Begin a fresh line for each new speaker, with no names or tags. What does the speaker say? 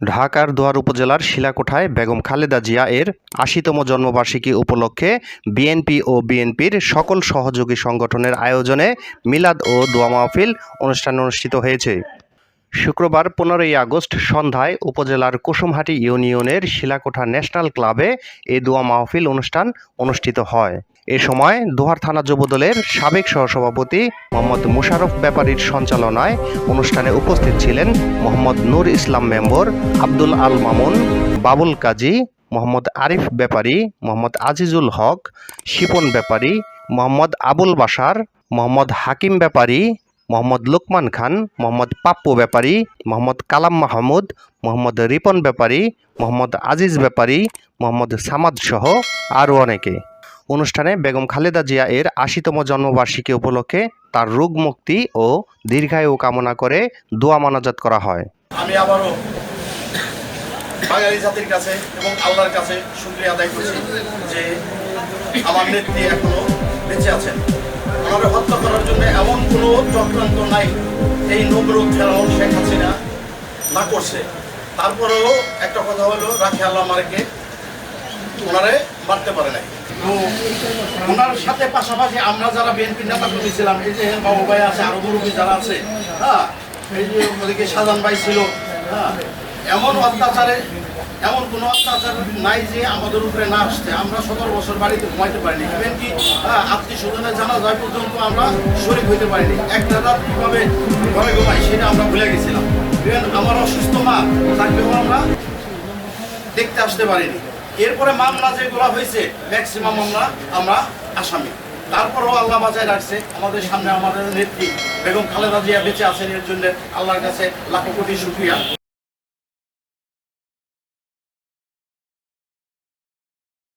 ঢাকার দোয়ার উপজেলার শিলাকোঠায় বেগম খালেদা জিয়া এর আশিতম জন্মবার্ষিকী উপলক্ষে বিএনপি ও বিএনপির সকল সহযোগী সংগঠনের আয়োজনে মিলাদ ও দোয়া মাহফিল অনুষ্ঠান অনুষ্ঠিত হয়েছে। শুক্রবার পনেরোই আগস্ট সন্ধ্যায় উপজেলার কুসুমহাটি ইউনিয়নের শিলাকোঠা ন্যাশনাল ক্লাবে এ দোয়া মাহফিল অনুষ্ঠান অনুষ্ঠিত হয়। এ সময় দোহার থানা যুবদলের সাবেক সহসভাপতি মোহাম্মদ মুশারফ ব্যাপারীর সঞ্চালনায় অনুষ্ঠানে উপস্থিত ছিলেন মোহাম্মদ নূর ইসলাম মেম্বর আব্দুল আল মামুন, বাবুল কাজী, মোহাম্মদ আরিফ ব্যাপারী, মোহাম্মদ আজিজুল হক, শিপন ব্যাপারী, মোহাম্মদ আবুল বাসার মোহাম্মদ হাকিম ব্যাপারী, মোহাম্মদ লোকমান খান, মোহাম্মদ পাপ্পু ব্যাপারী, মোহাম্মদ কালাম মাহমুদ, মোহাম্মদ রিপন ব্যাপারী, মোহাম্মদ আজিজ ব্যাপারী, মোহাম্মদ সামাদ সহ আরও অনেকে। অনুষ্ঠানে বেগম খালেদা জিয়া এর আশিতম জন্মবার্ষিকী উপলক্ষে তার রোগ মুক্তি ও দীর্ঘায়ু কামনা করে দোয়া মানাজাত করা হয়।
আমি আবারও বাঙালি জাতির কাছে এবং আল্লাহর কাছে শুক্রিয়া আদায় করছি যে আমার নেত্রী এখনও বেঁচে আছেন। ওনারে হত্যা করার জন্য এমন কোনো চক্রান্ত নাই, এই নবরূপ ফেরাউন শেখ হাসিনা না করছে। তারপরেও একটা কথা হলো, রাখে আল্লাহ মারকে ওনারে মারতে পারে নাই। তো ওনার সাথে পাশাপাশি আমরা যারা বিএনপির নেতা কর্মী ছিলাম এই যে বাবু ভাই আছে আরও মুরব্বী যারা আছে হ্যাঁ এই যে সাজান ভাই ছিল হ্যাঁ এমন অত্যাচারে এমন কোনো অত্যাচার নাই যে আমাদের উপরে না আসছে আমরা সতেরো বছর বাড়িতে ঘুমাইতে পারিনি। ইভেন কি হ্যাঁ, আত্মীয় স্বজনের জানা যায় পর্যন্ত আমরা শরীর হইতে পারিনি। একটা রাত কীভাবে ঘরে ঘুমাই সেটা আমরা ভুলে গেছিলাম। ইভেন আমার অসুস্থ মা তাকেও আমরা দেখতে আসতে পারিনি। এরপরে মামলা যেগুলো হয়েছে ম্যাক্সিমাম মামলা আমরা আসামি। তারপরেও আল্লাহ বাজায় রাখছে। আমাদের সামনে আমাদের নেত্রী বেগম খালেদা জিয়া বেঁচে আছেন, এর জন্য আল্লাহর কাছে লাখো কোটি শুক্রিয়া।